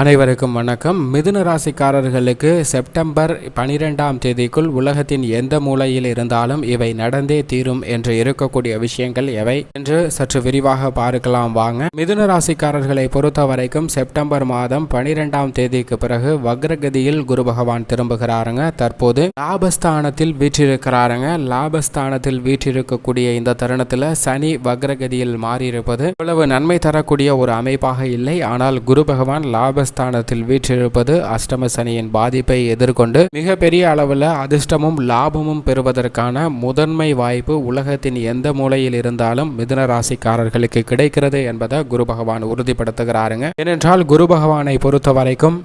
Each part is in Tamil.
அனைவருக்கும் வணக்கம். மிதுன ராசிக்காரர்களுக்கு செப்டம்பர் பனிரெண்டாம் தேதிக்குள் உலகத்தின் எந்த மூலையில் இருந்தாலும் இவை நடந்தே தீரும் என்று இருக்கக்கூடிய விஷயங்கள் எவை என்று சற்று விரிவாக பார்க்கலாம் வாங்க. மிதுன ராசிக்காரர்களை பொறுத்த வரைக்கும் செப்டம்பர் மாதம் பனிரெண்டாம் தேதிக்கு பிறகு வக்ரகதியில் குரு பகவான் திரும்புகிறாருங்க. தற்போது லாபஸ்தானத்தில் வீற்றிருக்கிறாருங்க. லாபஸ்தானத்தில் வீற்றிருக்கக்கூடிய இந்த தருணத்தில் சனி வக்ரகதியில் மாறியிருப்பது இவ்வளவு நன்மை தரக்கூடிய ஒரு அமைப்பாக இல்லை. ஆனால் குரு பகவான் லாபஸ்தானத்தில் வீற்றிருப்பது அஷ்டம சனியின் பாதிப்பை எதிர்கொண்டு மிகப்பெரிய அளவில் அதிர்ஷ்டமும் லாபமும் பெறுவதற்கான முதன்மை வாய்ப்பு உலகத்தின் எந்த மூலையில் இருந்தாலும் மிதுன ராசிக்காரர்களுக்கு கிடைக்கிறது என்பதை குரு பகவான் உறுதிப்படுத்துகிறாருங்க. ஏனென்றால் குரு பகவானை பொறுத்த வரைக்கும்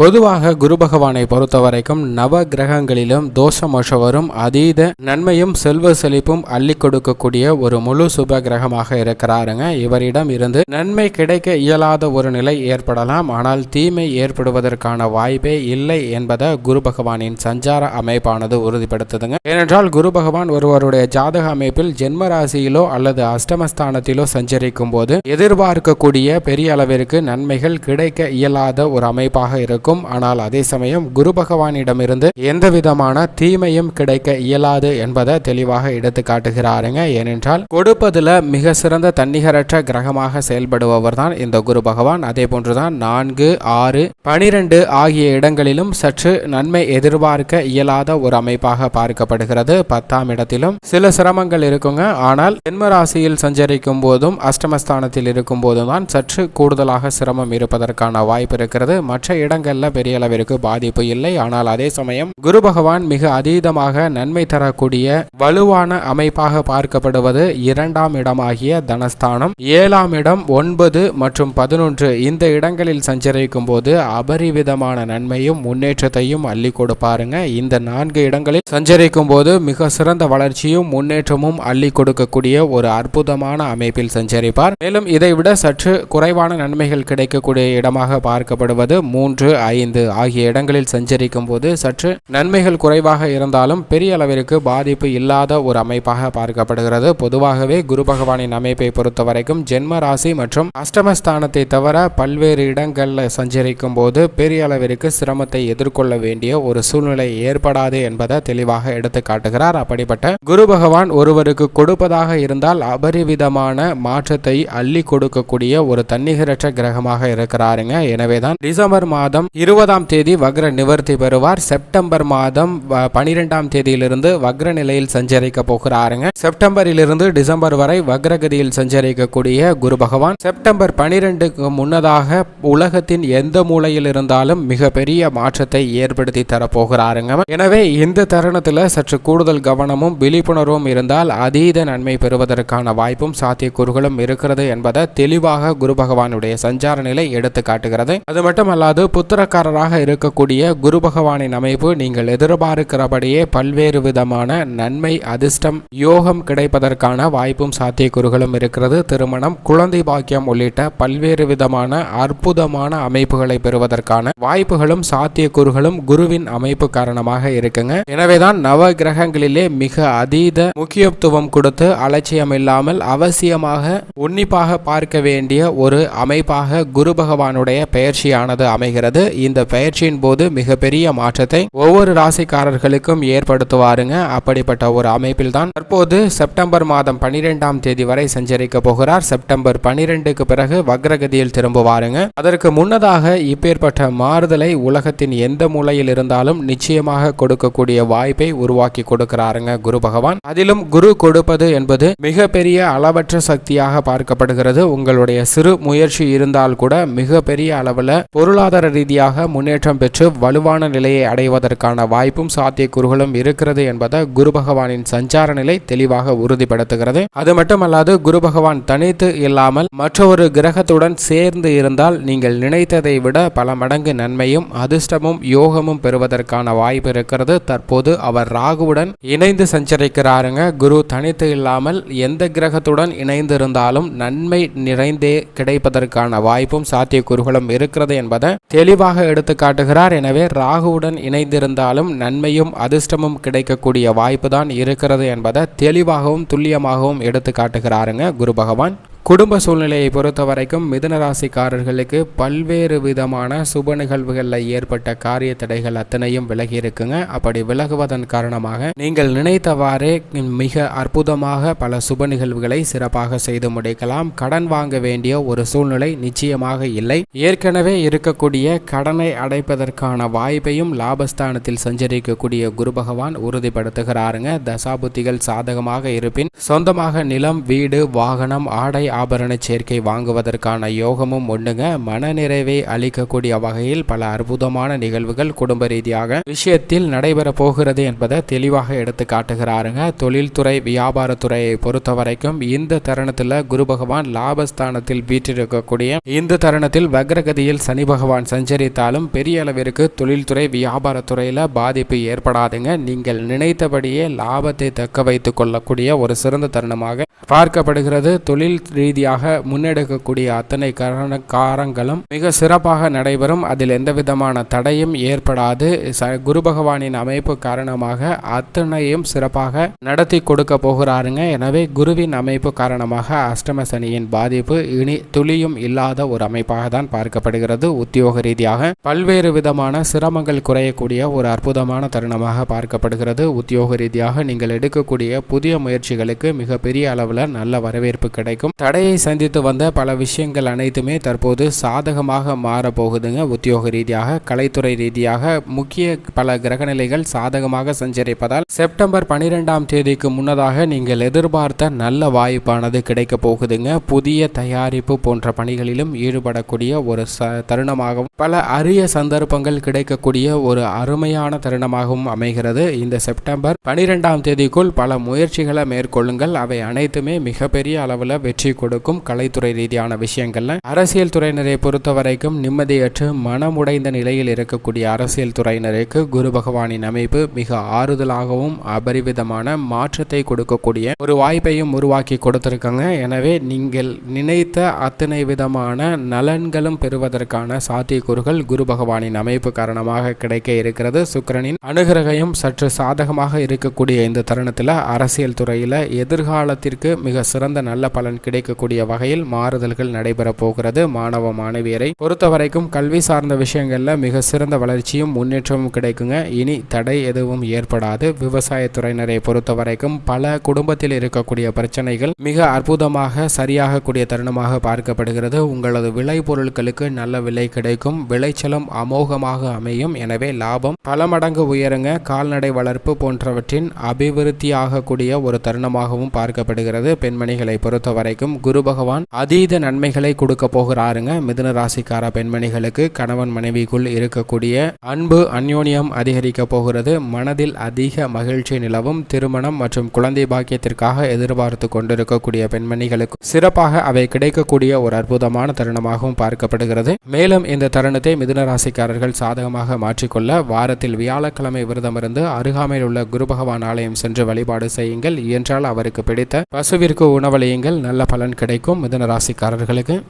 பொதுவாக குரு பகவானை பொறுத்த வரைக்கும் நவ கிரகங்களிலும் தோஷமோஷவரும் அதீத நன்மையும் செல்வ செழிப்பும் அள்ளி கொடுக்கக்கூடிய ஒரு முழு சுப கிரகமாக இருக்கிறாருங்க. இவரிடம் இருந்து நன்மை கிடைக்க இயலாத ஒரு நிலை ஏற்படலாம். ஆனால் தீமை ஏற்படுவதற்கான வாய்ப்பே இல்லை என்பதை குரு பகவானின் சஞ்சார அமைப்பானது உறுதிப்படுத்துதுங்க. ஏனென்றால் குரு பகவான் ஒருவருடைய ஜாதக அமைப்பில் ஜென்ம ராசியிலோ அல்லது அஷ்டமஸ்தானத்திலோ சஞ்சரிக்கும் போது எதிர்பார்க்கக்கூடிய பெரிய அளவிற்கு நன்மைகள் கிடைக்க இயலாத ஒரு அமைப்பாக இருக்கும். ஆனால் அதே சமயம் குரு பகவானிடமிருந்து எந்த விதமான தீமையும் கிடைக்க இயலாது என்பதை தெளிவாக எடுத்து காட்டுகிறாருங்க. ஏனென்றால் கொடுப்பதுல மிக சிறந்த தன்னிகரற்ற கிரகமாக செயல்படுபவர் தான் இந்த குரு பகவான். அதே போன்றுதான் நான்கு ஆறு பனிரெண்டு ஆகிய இடங்களிலும் சற்று நன்மை எதிர்பார்க்க இயலாத ஒரு அமைப்பாக பார்க்கப்படுகிறது. பத்தாம் இடத்திலும் சில சிரமங்கள் இருக்குங்க. ஆனால் ஜென்ம ராசியில் சஞ்சரிக்கும் போதும் அஷ்டமஸ்தானத்தில் இருக்கும் போதும் தான் சற்று கூடுதலாக சிரமம் இருப்பதற்கான வாய்ப்பு இருக்கிறது. மற்ற இடங்கள்ல பெரிய அளவிற்கு பாதிப்பு இல்லை. ஆனால் அதே சமயம் குரு பகவான் மிக அதீதமாக நன்மை தரக்கூடிய வலுவான அமைப்பாக பார்க்கப்படுவது இரண்டாம் இடமாகிய தனஸ்தானம். ஏழாம் இடம் ஒன்பது மற்றும் பதினொன்று இந்த இடங்களில் சஞ்சரிக்கும் போது அபரிவிதமான நன்மையும் முன்னேற்றத்தையும் அள்ளி கொடுப்பாருங்க. இந்த நான்கு இடங்களில் சஞ்சரிக்கும் போது மிக சிறந்த வளர்ச்சியும் முன்னேற்றமும் அள்ளி கொடுக்கக்கூடிய ஒரு அற்புதமான அமைப்பில் சஞ்சரிப்பார். மேலும் இதை விட சற்று குறைவான நன்மைகள் கிடைக்கக்கூடிய இடமாக பார்க்கப்படுவது மூன்று ஐந்து ஆகிய இடங்களில் சஞ்சரிக்கும் போது சற்று நன்மைகள் குறைவாக இருந்தாலும் பெரிய அளவிற்கு பாதிப்பு இல்லாத ஒரு அமைப்பாக பார்க்கப்படுகிறது. பொதுவாகவே குரு பகவானின் அமைப்பை பொறுத்த வரைக்கும் ஜென்ம ராசி மற்றும் அஷ்டமஸ்தானத்தை தவிர பல்வேறு இடங்களில் சஞ்சரிக்கும் போது பெரிய அளவிற்கு சிரமத்தை எதிர்கொள்ள வேண்டிய ஒரு சூழ்நிலை ஏற்படாது என்பதை தெளிவாக எடுத்து காட்டுகிறார். அப்படிப்பட்ட குரு பகவான் ஒருவருக்கு கொடுப்பதாக இருந்தால் அபரிவிதமான மாற்றத்தை அள்ளி கொடுக்கக்கூடிய ஒரு தன்னிகரற்ற கிரகமாக இருக்கிறாருங்க. எனவேதான் டிசம்பர் மாதம் இருபதாம் தேதி வக்ர நிவர்த்தி பெறுவார். செப்டம்பர் மாதம் வ- பனிரெண்டாம் தேதியிலிருந்து வக்ர நிலையில் சஞ்சரிக்க போகிறாருங்க. செப்டம்பரிலிருந்து டிசம்பர் வரை வக்ரகதியில் சஞ்சரிக்கக்கூடிய குரு பகவான். செப்டம்பர் பனிரெண்டுக்கு முன்னதாக உலகத்தின் எந்த மூலையில் இருந்தாலும் மிகப்பெரிய மாற்றத்தை ஏற்படுத்தி தரப்போகிறாருங்க. எனவே இந்த தருணத்தில் சற்று கூடுதல் கவனமும் விழிப்புணர்வும் இருந்தால் அதீத நன்மை பெறுவதற்கான வாய்ப்பும் சாத்தியக்கூறுகளும் இருக்கிறது என்பதை தெளிவாக குரு பகவானுடைய சஞ்சார நிலை எடுத்து காட்டுகிறது அது மட்டுமல்லாது புத்திரக்காரராக இருக்கக்கூடிய குரு பகவானின் அமைப்பு நீங்கள் எதிர்பார்க்கிறபடியே பல்வேறு விதமான நன்மை அதிர்ஷ்டம் யோகம் கிடைப்பதற்கான வாய்ப்பும் சாத்தியக்கூறுகளும் இருக்கிறது. திருமணம் குழந்தை பாக்கியம் உள்ளிட்ட பல்வேறு விதமான அற்புதமான அமைப்புகளை பெறுவதற்கான வாய்ப்புகளும் சாத்தியக்கூறுகளும் குருவின் அமைப்பு காரணமாக இருக்குங்க. எனவேதான் நவ கிரகங்களிலே மிக அதீத முக்கியத்துவம் கொடுத்து அலட்சியம் இல்லாமல் அவசியமாக உன்னிப்பாக பார்க்க வேண்டிய ஒரு அமைப்பாக குரு பகவானுடைய பெயர்ச்சியானது அமைகிறது. இந்த பயிற்சியின் போது மிகப்பெரிய மாற்றத்தை ஒவ்வொரு ராசிக்காரர்களுக்கும் ஏற்படுத்துவாருங்க. அப்படிப்பட்ட ஒரு அமைப்பில் தான் தற்போது செப்டம்பர் மாதம் பனிரெண்டாம் தேதி வரை சஞ்சரிக்க போகிறார். செப்டம்பர் பனிரெண்டுக்கு பிறகு வக்ரகதியில் திரும்புவாருங்க. அதற்கு முன்னதாக இப்பேற்பட்ட மாறுதலை உலகத்தின் எந்த மூலையில் இருந்தாலும் நிச்சயமாக கொடுக்கக்கூடிய வாய்ப்பை உருவாக்கி கொடுக்கிறாருங்க குரு பகவான். அதிலும் குரு கொடுப்பது என்பது மிகப்பெரிய அளவற்ற சக்தியாக பார்க்கப்படுகிறது. உங்களுடைய சிறு முயற்சி இருந்தால் கூட மிகப்பெரிய அளவில் பொருளாதார ரீதியாக ரீதியாக முன்னேற்றம் பெற்று வலுவான நிலையை அடைவதற்கான வாய்ப்பும் சாத்தியக்கூறுகளும் இருக்கிறது என்பதை குரு பகவானின் சஞ்சார நிலை தெளிவாக உறுதிப்படுத்துகிறது. அது மட்டுமல்லாது குரு பகவான் தனித்து இல்லாமல் மற்றொரு கிரகத்துடன் சேர்ந்து இருந்தால் நீங்கள் நினைத்ததை விட பல மடங்கு நன்மையும் அதிர்ஷ்டமும் யோகமும் பெறுவதற்கான வாய்ப்பு இருக்கிறது. தற்போது அவர் ராகுவுடன் இணைந்து சஞ்சரிக்கிறாருங்க. குரு தனித்து இல்லாமல் எந்த கிரகத்துடன் இணைந்து இருந்தாலும் நன்மை நிறைந்தே கிடைப்பதற்கான வாய்ப்பும் சாத்தியக்கூறுகளும் இருக்கிறது என்பதை தெளிவாக எடுத்து காட்டுகிறார். எனவே ராகுவுடன் இணைந்திருந்தாலும் நன்மையும் அதிர்ஷ்டமும் கிடைக்கக்கூடிய வாய்ப்பு தான் இருக்கிறது என்பதை தெளிவாகவும் துல்லியமாகவும் எடுத்து காட்டுகிறாருங்க குரு பகவான். குடும்ப சூழ்நிலையை பொறுத்த வரைக்கும் மிதுனராசிக்காரர்களுக்கு பல்வேறு விதமான சுப நிகழ்வுகளில் ஏற்பட்ட காரிய தடைகள் அத்தனையும் விலகி இருக்குங்க அப்படி விலகுவதன் காரணமாக நீங்கள் நினைத்தவாறே மிக அற்புதமாக பல சுப நிகழ்வுகளை சிறப்பாக செய்து முடிக்கலாம். கடன் வாங்க வேண்டிய ஒரு சூழ்நிலை நிச்சயமாக இல்லை. ஏற்கனவே இருக்கக்கூடிய கடனை அடைப்பதற்கான வாய்ப்பையும் லாபஸ்தானத்தில் சஞ்சரிக்கக்கூடிய குரு பகவான் உறுதிப்படுத்துகிறாருங்க. தசாபுத்திகள் சாதகமாக இருப்பின் சொந்தமாக நிலம் வீடு வாகனம் ஆடை ஆபரண சேர்க்கை வாங்குவதற்கான யோகமும் உண்டுங்க. மனநிறைவை அளிக்கக்கூடிய வகையில் பல அற்புதமான நிகழ்வுகள் குடும்ப ரீதியாக விஷயத்தில் நடைபெற போகிறது என்பதை தெளிவாக எடுத்து காட்டுகிறாருங்க. தொழில்துறை வியாபாரத்துறையை பொறுத்த வரைக்கும் இந்த தருணத்தில் குரு பகவான் லாபஸ்தானத்தில் வீற்றிருக்கக்கூடிய இந்த தருணத்தில் வக்ரகதியில் சனி பகவான் சஞ்சரித்தாலும் பெரிய அளவிற்கு தொழில்துறை வியாபாரத்துறையில் பாதிப்பு ஏற்படாதுங்க. நீங்கள் நினைத்தபடியே லாபத்தை தக்க வைத்துக் கொள்ளக்கூடிய ஒரு சிறந்த தருணமாக பார்க்கப்படுகிறது. தொழில் ரீதியாக முன்னெடுக்கக்கூடிய அத்தனை காரண காரங்களும் மிக சிறப்பாக நடைபெறும். அதில் எந்த விதமான தடையும் ஏற்படாது. ச குரு பகவானின் அமைப்பு காரணமாக அத்தனையும் சிறப்பாக நடத்தி கொடுக்க போகிறாருங்க. எனவே குருவின் அமைப்பு காரணமாக அஷ்டம சனியின் பாதிப்பு இனி துளியும் இல்லாத ஒரு அமைப்பாக தான் பார்க்கப்படுகிறது. உத்தியோக ரீதியாக பல்வேறு விதமான சிரமங்கள் குறையக்கூடிய ஒரு அற்புதமான தருணமாக பார்க்கப்படுகிறது. உத்தியோக ரீதியாக நீங்கள் எடுக்கக்கூடிய புதிய முயற்சிகளுக்கு மிகப்பெரிய அளவில் நல்ல வரவேற்பு கிடைக்கும். தடையை சந்தித்து வந்த பல விஷயங்கள் அனைத்துமே தற்போது சாதகமாக மாறப்போகுதுங்க. உத்தியோக ரீதியாக கலைத்துறை ரீதியாக முக்கிய பல கிரகநிலைகள் சாதகமாக சஞ்சரிப்பதால் செப்டம்பர் பனிரெண்டாம் தேதிக்கு முன்னதாக நீங்கள் எதிர்பார்த்த நல்ல வாய்ப்பானது கிடைக்க போகுதுங்க. புதிய தயாரிப்பு போன்ற பணிகளிலும் ஈடுபடக்கூடிய ஒரு ச தருணமாகவும் பல அரிய சந்தர்ப்பங்கள் கிடைக்கக்கூடிய ஒரு அருமையான தருணமாகவும் அமைகிறது. இந்த செப்டம்பர் பனிரெண்டாம் தேதிக்குள் பல முயற்சிகளை மேற்கொள்ளுங்கள். அவை அனைத்துமே மிகப்பெரிய அளவில் வெற்றி கொடுக்கும் கலைத்துறை ரீதியான விஷயங்கள்ல அரசியல் துறையினரை பொறுத்த வரைக்கும் நிம்மதியற்று மனமுடைந்த நிலையில் இருக்கக்கூடிய அரசியல் துறையினருக்கு குரு பகவானின் அமைப்பு மிக ஆறுதலாகவும் அபரிவிதமான மாற்றத்தை கொடுக்கக்கூடிய ஒரு வாய்ப்பையும் உருவாக்கி கொடுத்திருக்காங்க. எனவே நீங்கள் நினைத்த அத்தனை விதமான நலன்களும் பெறுவதற்கான சாத்தியக்கூறுகள் குரு பகவானின் அமைப்பு காரணமாக கிடைக்க இருக்கிறது. சுக்கரனின் அனுகிரகையும் சற்று சாதகமாக இருக்கக்கூடிய இந்த தருணத்தில் அரசியல் துறையில் எதிர்காலத்திற்கு மிக சிறந்த நல்ல பலன் கிடைக்கக்கூடிய வகையில் மாறுதல்கள் நடைபெறப் போகிறது. மாணவ மாணவியரை பொறுத்தவரைக்கும் கல்வி சார்ந்த விஷயங்களில் மிக சிறந்த வளர்ச்சியும் முன்னேற்றமும் கிடைக்குங்க. இனி தடை எதுவும் ஏற்படாது. விவசாயத்துறையினரை பொறுத்தவரைக்கும் பல குடும்பத்தில் இருக்கக்கூடிய பிரச்சனைகள் மிக அற்புதமாக சரியாகக்கூடிய தருணமாக பார்க்கப்படுகிறது. உங்களது விளை பொருட்களுக்கு நல்ல விலை கிடைக்கும். விளைச்சலும் அமோகமாக அமையும். எனவே லாபம் பல மடங்கு உயருங்க. கால்நடை வளர்ப்பு போன்றவற்றின் அபிவிருத்தியாகக்கூடிய ஒரு தருணமாகவும் பார்க்கப்படுகிறது. பெண்மணிகளை பொறுத்தவரைக்கும் குரு பகவான் அதீத நன்மைகளை கொடுக்க போகிறாருங்க. மிதுன ராசிக்கார பெண்மணிகளுக்கு கணவன் மனைவிக்குள் இருக்கக்கூடிய அன்பு அந்யோன்யம் அதிகரிக்க போகிறது. மனதில் அதிக மகிழ்ச்சி நிலவும். திருமணம் மற்றும் குழந்தை பாக்கியத்திற்காக எதிர்பார்த்து கொண்டிருக்கக்கூடிய பெண்மணிகளுக்கு சிறப்பாக அவை கிடைக்கக்கூடிய ஒரு அற்புதமான தருணமாகவும் பார்க்கப்படுகிறது. மேலும் இந்த தருணத்தை மிதுன ராசிக்காரர்கள் சாதகமாக மாற்றிக்கொள்ள வாரத்தில் வியாழக்கிழமை விரதமிருந்து அருகாமையில் உள்ள குரு பகவான் ஆலயம் சென்று வழிபாடு செய்யுங்கள். என்றால் அவருக்கு பிடித்த பசுவிற்கு உணவளியுங்கள். நல்ல பலன் பலன் கிடைக்கும் மிதன ராசிக்காரர்களுக்கு.